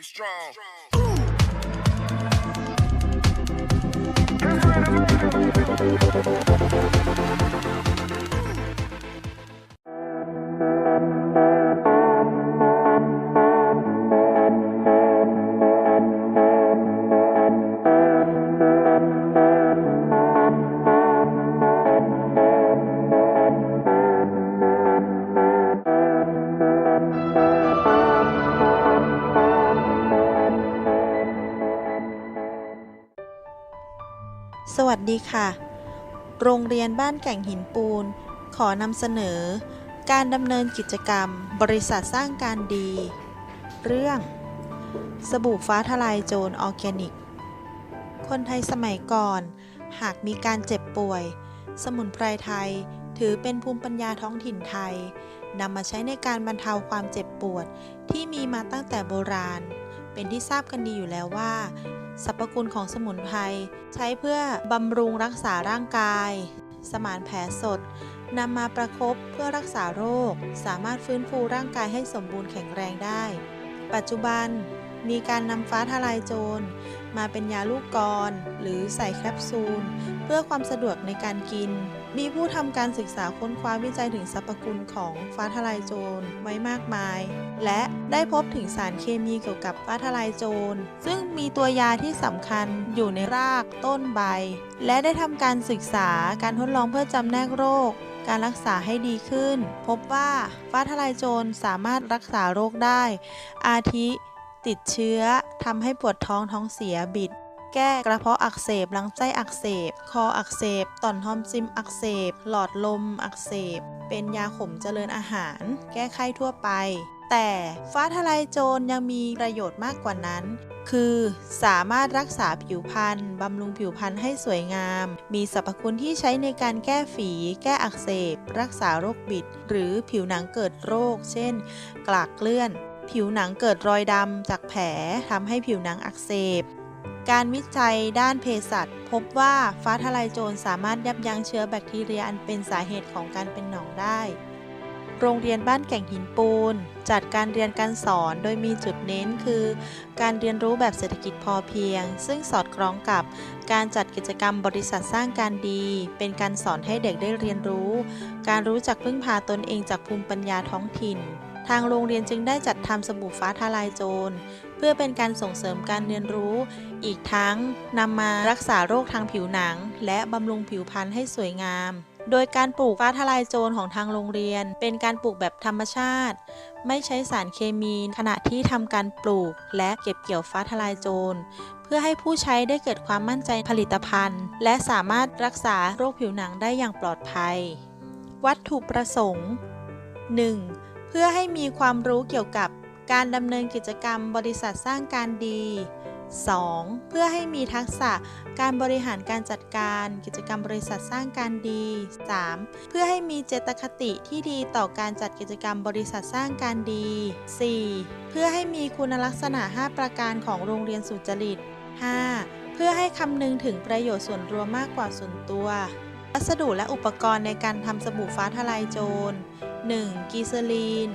You strong. Ooh. สวัสดีค่ะ โรงเรียนบ้านแก่งหินปูน ขอนำเสนอ การดำเนินกิจกรรม บริษัทสร้างการดี เรื่อง สบู่ฟ้าทลายโจรออร์แกนิก คนไทยสมัยก่อน หากมีการเจ็บป่วย สมุนไพรไทยถือเป็นภูมิปัญญาท้องถิ่นไทยนำมาใช้ในการบรรเทาความเจ็บปวดที่มีมาตั้งแต่โบราณ เป็นที่ทราบกันดีอยู่แล้วว่า สรรพคุณของสมุนไพรใช้เพื่อบำรุงรักษาร่างกาย สมานแผลสดนำมาประคบเพื่อรักษาโรค สามารถฟื้นฟูร่างกายให้สมบูรณ์แข็งแรงได้ ปัจจุบันมีการนำฟ้าทลายโจร มาเป็นยาลูกกร หรือใส่แคปซูล เพื่อความสะดวกในการกิน มีผู้ทำการศึกษาค้นคว้าวิจัยถึงสรรพคุณของฟ้าทลายโจรไว้มากมาย และได้พบถึงสารเคมีเกี่ยวกับฟ้าทลายโจร ซึ่งมีตัวยาที่สำคัญอยู่ในรากต้นใบ และได้ทำการศึกษาการทดลองเพื่อจำแนกโรค การรักษาให้ดีขึ้น พบว่าฟ้าทลายโจรสามารถรักษาโรคได้ อาทิติดเชื้อทำให้ปวดท้องท้องเสียบิด แก้กระเพาะอักเสบลำไส้อักเสบ คออักเสบ ต่อมทอมซิมอักเสบ หลอดลมอักเสบ เป็นยาขมเจริญอาหาร แก้ไข้ทั่วไป แต่ฟ้าทลายโจรยังมีประโยชน์มากกว่านั้น คือสามารถรักษาผิวพรรณบำรุงผิวพรรณให้สวยงาม มีสรรพคุณที่ใช้ในการแก้ฝี แก้อักเสบ รักษาโรคบิด หรือผิวหนังเกิดโรค เช่น กลากเกลื่อนผิวหนังเกิดรอยดำจากแผลทำให้ผิวหนังอักเสบ การวิจัยด้านเภสัชพบว่าฟ้าทลายโจรสามารถยับยั้งเชื้อแบคทีเรียอันเป็นสาเหตุของการเป็นหนองได้ โรงเรียนบ้านแก่งหินปูน จัดการเรียนการสอนโดยมีจุดเน้นคือ การเรียนรู้แบบเศรษฐกิจพอเพียง ซึ่งสอดคล้องกับการจัดกิจกรรมบริษัทสร้างการดี เป็นการสอนให้เด็กได้เรียนรู้ การรู้จักพึ่งพาตนเองจากภูมิปัญญาท้องถิ่น ทางโรงเรียนจึงได้จัดทำสบู่ฟ้าทลายโจร เพื่อเป็นการส่งเสริมการเรียนรู้ อีกทั้งนำมารักษาโรคทางผิวหนัง และบำรุงผิวพรรณให้สวยงาม โดยการปลูกฟ้าทลายโจรของทางโรงเรียน เป็นการปลูกแบบธรรมชาติ ไม่ใช้สารเคมีขณะที่ทำการปลูก และเก็บเกี่ยวฟ้าทลายโจรเพื่อให้ผู้ใช้ได้เกิดความมั่นใจผลิตภัณฑ์ และสามารถรักษาโรคผิวหนังได้อย่างปลอดภัย วัตถุประสงค์ 1. เพื่อให้มีความรู้เกี่ยวกับการดำเนินกิจกรรมบริษัทสร้างการดี 2. เพื่อให้มีทักษะการบริหารการจัดการกิจกรรมบริษัทสร้างการดี 3. เพื่อให้มีเจตคติที่ดีต่อการจัดกิจกรรมบริษัทสร้างการดี 4. เพื่อให้มีคุณลักษณะ 5 ประการของโรงเรียนสุจริต 5. เพื่อให้คำนึงถึงประโยชน์ส่วนรวมมากกว่าส่วนตัว วัสดุและอุปกรณ์ในการทำสบู่ฟ้าทลายโจร 1. กีเซอรีน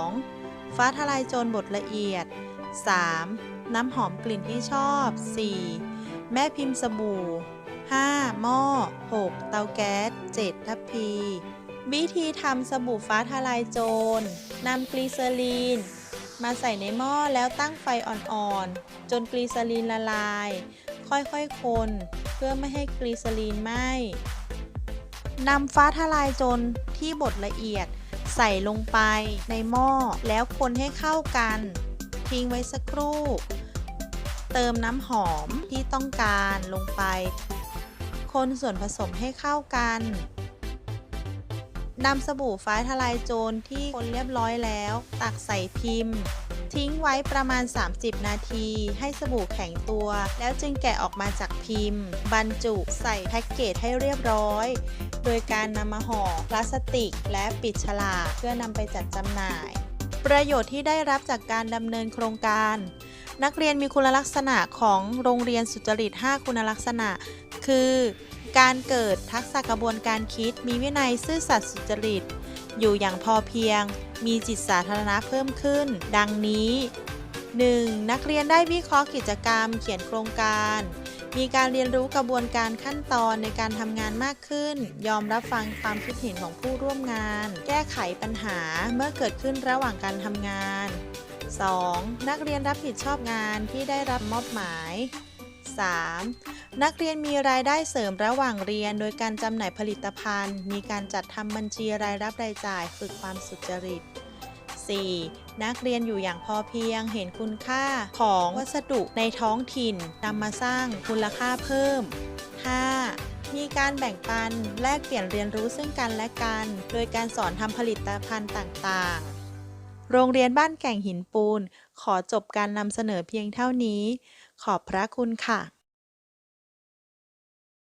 2. ฟ้าทลายโจรบดละเอียด 3. น้ำหอมกลิ่นที่ชอบ 4. แม่พิมพ์สบู่ 5. หม้อ 6. เตาแก๊ส 7. ทัพพี วิธีทำสบู่ฟ้าทลายโจรนำกลีเซอรีน มาใส่ในหม้อแล้วตั้งไฟอ่อนๆ จนกลีเซอรีนละลาย ค่อยๆ คน เพื่อไม่ให้กลีเซอรีนไหม้ นำฟ้าทลายโจรที่บดละเอียด ใส่ลงไปในหม้อแล้วคนให้เข้ากัน ทิ้งไว้สักครู่ เติมน้ำหอมที่ต้องการลงไป คนส่วนผสมให้เข้ากันนำสบู่ฟ้าทลายโจรที่คนเรียบร้อยแล้ว ตักใส่พิมพ์ ทิ้งไว้ประมาณ 30 นาที ให้สบู่แข็งตัว แล้วจึงแกะออกมาจากพิมพ์ บรรจุใส่แพ็กเกจให้เรียบร้อย โดยการนำมาห่อพลาสติก และปิดฉลากเพื่อนำไปจัดจำหน่าย ประโยชน์ที่ได้รับจากการดำเนินโครงการ นักเรียนมีคุณลักษณะของโรงเรียนสุจริต 5 คุณลักษณะ คือการเกิดทักษะกระบวนการคิด มีวินัยซื่อสัตย์สุจริต อยู่อย่างพอเพียง มีจิตสาธารณะเพิ่มขึ้น ดังนี้ 1. นักเรียนได้วิเคราะห์กิจกรรม เขียนโครงการ มีการเรียนรู้กระบวนการขั้นตอนในการทำงานมากขึ้น ยอมรับฟังความคิดเห็นของผู้ร่วมงาน แก้ไขปัญหาเมื่อเกิดขึ้นระหว่างการทำงาน 2. นักเรียนรับผิดชอบงานที่ได้รับมอบหมาย 3. นักเรียนมีรายได้เสริมระหว่างเรียน โดยการจำหน่ายผลิตภัณฑ์ มีการจัดทำบัญชีรายรับรายจ่าย ฝึกความสุจริต 4. นักเรียนอยู่อย่างพอเพียงเห็นคุณค่าของวัสดุในท้องถิ่นนำมาสร้างมูลค่าเพิ่ม 5. มีการแบ่งปันแลกเปลี่ยนเรียนรู้ซึ่งกันและกัน โดยการสอนทำผลิตภัณฑ์ต่างๆ โรงเรียนบ้านแก่งหินปูน ขอจบการนำเสนอเพียงเท่านี้ ขอบพระคุณค่ะ